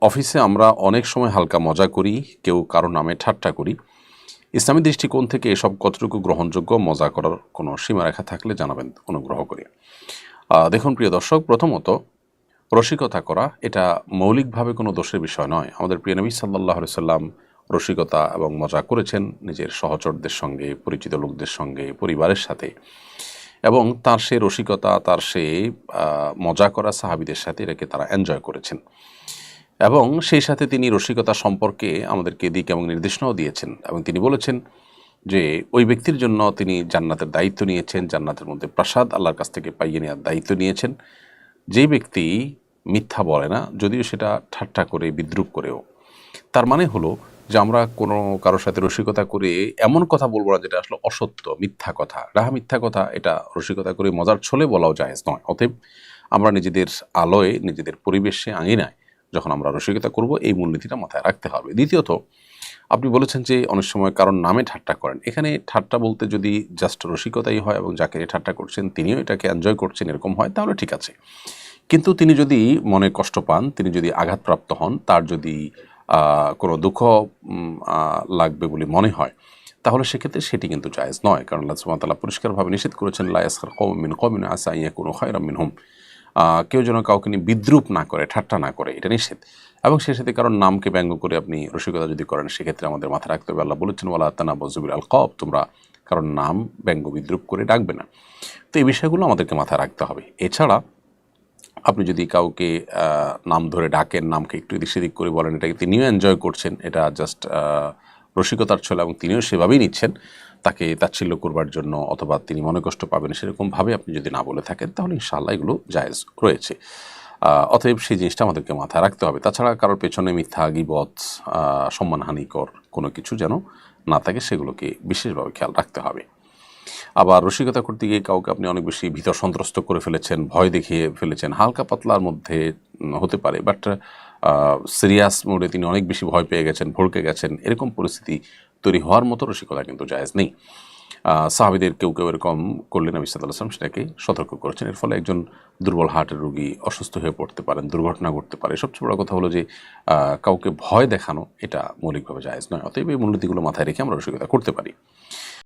অফিসে আমরা অনেক সময় হালকা মজা করি, কেউ কারও নামে ঠাট্টা করি। ইসলামী দৃষ্টিকোণ থেকে এসব কতটুকু গ্রহণযোগ্য, মজা করার কোনো সীমারেখা থাকলে জানাবেন, অনুগ্রহ করে। দেখুন প্রিয় দর্শক, প্রথমত, রসিকতা করা, এটা মৌলিকভাবে কোনো দোষের বিষয় নয়। আমাদের প্রিয় নবী সাল্লাহ সাল্লাম রসিকতা এবং মজা করেছেন নিজের সহচরদের সঙ্গে, পরিচিত লোকদের সঙ্গে, পরিবারের সাথে। এবং তার সে রসিকতা, তার সে মজা করা সাহাবিদের সাথে এটাকে তারা এনজয় করেছেন। এবং সেই সাথে তিনি রসিকতা সম্পর্কে আমাদেরকে দিক এবং নির্দেশনাও দিয়েছেন এবং তিনি বলেছেন যে ওই ব্যক্তির জন্য তিনি জান্নাতের দায়িত্ব নিয়েছেন, জান্নাতের মধ্যে প্রাসাদ আল্লাহর কাছ থেকে পাইয়ে নেওয়ার দায়িত্ব নিয়েছেন। যেই ব্যক্তি মিথ্যা বলে না, যদিও সেটা ঠাট্টা করে, বিদ্রুপ করেও। তার মানে হলো যে আমরা কোনো কারোর সাথে রসিকতা করে এমন কথা বলব না যেটা আসলে অসত্য, মিথ্যা কথা। রাহা মিথ্যা কথা, এটা রসিকতা করে মজার ছলে বলাও জায়েজ নয়। অতএব আমরা নিজেদের আলোয়, নিজেদের পরিবেশে, আঙিনায় যখন আমরা রসিকতা করব এই মূলনীতিটা মাথায় রাখতে হবে। দ্বিতীয়ত আপনি বলেছেন যে অনেক সময় কারোর নামে ঠাট্টা করেন। এখানে ঠাট্টা বলতে যদি জাস্ট রসিকতাই হয় এবং যাকে ঠাট্টা করছেন তিনিও এটাকে এনজয় করছেন এরকম হয় তাহলে ঠিক আছে। কিন্তু তিনি যদি মনে কষ্ট পান তিনি যদি আঘাতপ্রাপ্ত হন তার যদি কোনো দুঃখ লাগবে বলে মনে হয় তাহলে সেক্ষেত্রে সেটি কিন্তু জায়েজ নয়। কারণ আল্লাহ ওয়া পরিষ্কারভাবে নিষেধ করেছেন লায়াসখার কওম মিন কওমিন আসা আন ইয়াকুনু খায়রাম মিনহুম। আহ, কেউ যেন কাউকে নিয়ে বিদ্রুপ না করে, ঠাট্টা না করে, এটা নিষেধ। এবং সেই সাথে কারণ নামকে ব্যঙ্গ করে আপনি রসিকতা যদি করেন, সেক্ষেত্রে আমাদের মাথা রাখতে হবে, আল্লাহ বলেছেন, ওয়ালা তানা বজুবিল আল কব তোমরা কারণ নাম ব্যঙ্গ বিদ্রুপ করে ডাকবে না। তো এই বিষয়গুলো আমাদেরকে মাথায় রাখতে হবে। এছাড়া আপনি যদি কাউকে নাম ধরে ডাকেন, নামকে একটু এদিক সেদিক করে বলেন এটাকে তিনিও এনজয় করছেন? এটা জাস্ট রসিকতার ছলে এবং তিনিও সেভাবেই নিচ্ছেন, তাকে তাচ্ছিল্য করবার জন্য অথবা তিনি মনে কষ্ট পাবেন সেরকমভাবে আপনি যদি না বলে থাকেন, তাহলে ইনশাআল্লাহ এগুলো জায়েজ রয়েছে। অতএব সেই জিনিসটা আমাদেরকে মাথায় রাখতে হবে। তাছাড়া কারোর পেছনে মিথ্যা গিবত সম্মানহানিকর কোনো কিছু যেন না থাকে, সেগুলোকে বিশেষভাবে খেয়াল রাখতে হবে। আবার রসিকতা করতে গিয়ে কাউকে আপনি অনেক বেশি ভীত সন্ত্রস্ত করে ফেলেছেন, ভয় দেখিয়ে ফেলেছেন, হালকা পাতলার মধ্যে হতে পারে, বাট সিরিয়াস মোডে তিনি অনেক বেশি ভয় পেয়ে গেছেন, ভড়কে গেছেন। এরকম পরিস্থিতি তৈরি হওয়ার মতো রসিকতা কিন্তু জায়েজ নেই। সাহাবিদের কেউ কেউ এরকম করলেন নবী সাল্লাহ আসলাম সেটাকে সতর্ক করেছেন। এর ফলে একজন দুর্বল হার্টের রোগী অসুস্থ হয়ে পড়তে পারেন, দুর্ঘটনা ঘটতে পারে। সবচেয়ে বড় কথা হলো যে কাউকে ভয় দেখানো এটা মৌলিকভাবে জায়েজ নয়। অতএব এই মূলনীতিগুলো মাথায় রেখে আমরা রসিকতা করতে পারি।